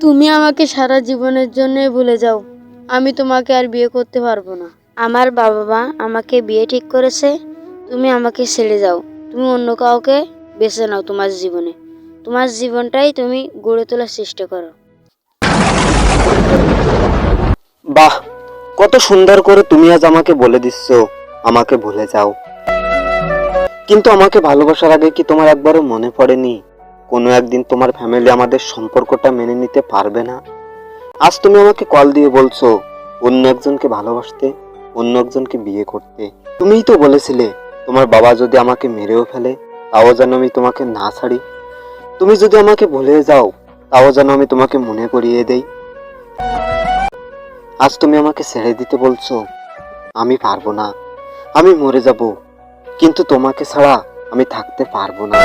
তুমি আমাকে সারা জীবনের জন্যই ভুলে যাও। আমি তোমাকে আর বিয়ে করতে পারব না। আমার বাবা মা আমাকে বিয়ে ঠিক করেছে। তুমি আমাকে ছেড়ে যাও। তুমি অন্য কাউকে বেছে নাও তোমার জীবনে। তোমার জীবনটাই তুমি গড়ে তোলার চেষ্টা করো। বাহ, কত সুন্দর করে তুমি আজ আমাকে বলে দিচ্ছ, আমাকে ভুলে যাও। কিন্তু আমাকে ভালোবাসার আগে কি তোমার একবারও মনে পড়েনি? কোনো একদিন তোমার ফ্যামিলি আমাদের সম্পর্কটা মেনে নিতে পারবে না? আজ তুমি আমাকে কল দিয়ে বলছো, অন্য একজনকে ভালোবাসতে, অন্য একজনকে বিয়ে করতে। তুমিই তো বলেছিলে, তোমার বাবা যদি আমাকে মেরেও ফেলে, তাও যেন আমি তোমাকে না ছাড়ি। তুমি যদি আমাকে ভুলে যাও, তাও যেন আমি তোমাকে মনে করিয়ে দেই। আজ তুমি আমাকে ছেড়ে দিতে বলছো। আমি পারব না। আমি মরে যাব। কিন্তু তোমাকে ছাড়া আমি থাকতে পারব না।